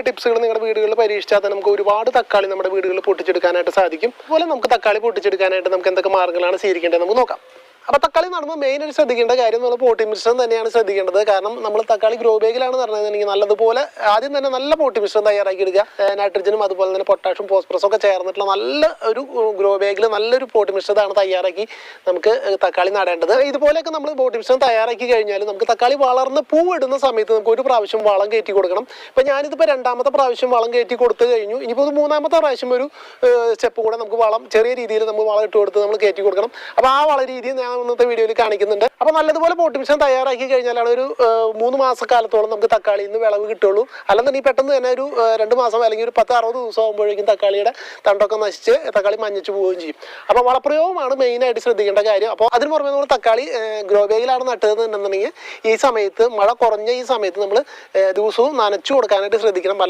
ടിപ്സുകൾ നിങ്ങളുടെ വീടുകളിൽ പരീക്ഷിച്ചാൽ തന്നെ നമുക്ക് ഒരുപാട് തക്കാളി നമ്മുടെ വീടുകളിൽ പൊട്ടിച്ചെടുക്കാനായിട്ട് സാധിക്കും. അതുപോലെ നമുക്ക് തക്കാളി പൊട്ടിച്ചെടുക്കാനായിട്ട് നമുക്ക് എന്തൊക്കെ മാർഗങ്ങളാണ് സ്വീകരിക്കേണ്ടത് നമുക്ക് നോക്കാം. അപ്പോൾ തക്കാളി നടുമ്പോൾ മെയിൻ ആയിട്ട് ശ്രദ്ധിക്കേണ്ട കാര്യം നമ്മൾ പോട്ടി മിശ്രം തന്നെയാണ് ശ്രദ്ധിക്കേണ്ടത്. കാരണം നമ്മൾ തക്കാളി ഗ്രോ ബേഗിലാണ് പറഞ്ഞിട്ടുണ്ടെങ്കിൽ നല്ലതുപോലെ ആദ്യം തന്നെ നല്ല പോട്ടി മിശ്രം തയ്യാറാക്കി എടുക്കുക നൈട്രജനും അതുപോലെ തന്നെ പൊട്ടാഷും ഫോസ്ഫറസും ഒക്കെ ചേർന്നിട്ടുള്ള നല്ല ഒരു ഗ്രോ ബേഗിൽ നല്ലൊരു പോട്ടി മിശ്രിതമാണ് തയ്യാറാക്കി നമുക്ക് തക്കാളി നടേണ്ടത്. ഇതുപോലെയൊക്കെ നമ്മൾ പോട്ടി മിശ്രം തയ്യാറാക്കി കഴിഞ്ഞാൽ നമുക്ക് തക്കാളി വളർന്ന് പൂവിടുന്ന സമയത്ത് നമുക്ക് ഒരു പ്രാവശ്യം വളം കയറ്റി കൊടുക്കണം. ഇപ്പം ഞാനിതിപ്പോൾ രണ്ടാമത്തെ പ്രാവശ്യം വളം കയറ്റി കൊടുത്തു കഴിഞ്ഞു. ഇനിയിപ്പോൾ ഒരു മൂന്നാമത്തെ പ്രാവശ്യം ഒരു സ്റ്റെപ്പ് കൂടെ നമുക്ക് വളം ചെറിയ രീതിയിൽ നമ്മൾ വളം ഇട്ട് കൊടുത്ത് നമ്മൾ കയറ്റി കൊടുക്കണം. അപ്പോൾ ആ വള രീതി ഇന്നത്തെ വീഡിയോയിൽ കാണിക്കുന്നുണ്ട്. അപ്പോൾ നല്ലതുപോലെ പോട്ടി മിഷൻ തയ്യാറാക്കി കഴിഞ്ഞാലാണ് ഒരു മൂന്ന് മാസക്കാലത്തോളം നമുക്ക് തക്കാളിയിൽ നിന്ന് വിളവ് കിട്ടുള്ളൂ അല്ലെന്നുണ്ടെങ്കിൽ പെട്ടെന്ന് തന്നെ ഒരു രണ്ട് മാസം അല്ലെങ്കിൽ ഒരു പത്ത് അറുപത് ദിവസം ആകുമ്പോഴേക്കും തക്കാളിയുടെ തണ്ടൊക്കെ നശിച്ച് തക്കാളി മഞ്ഞിച്ചു പോവുകയും ചെയ്യും. അപ്പോൾ വളപ്രയോഗമാണ് മെയിനായിട്ട് ശ്രദ്ധിക്കേണ്ട കാര്യം. അപ്പോൾ അതിന് പുറമെ നമ്മൾ തക്കാളി ഗ്രോ ബാഗിലാണ് നട്ടതെന്നുണ്ടെന്നുണ്ടെങ്കിൽ ഈ സമയത്ത് മഴ കുറഞ്ഞ ഈ സമയത്ത് നമ്മൾ ദിവസവും നനച്ചു കൊടുക്കാനായിട്ട് ശ്രദ്ധിക്കണം.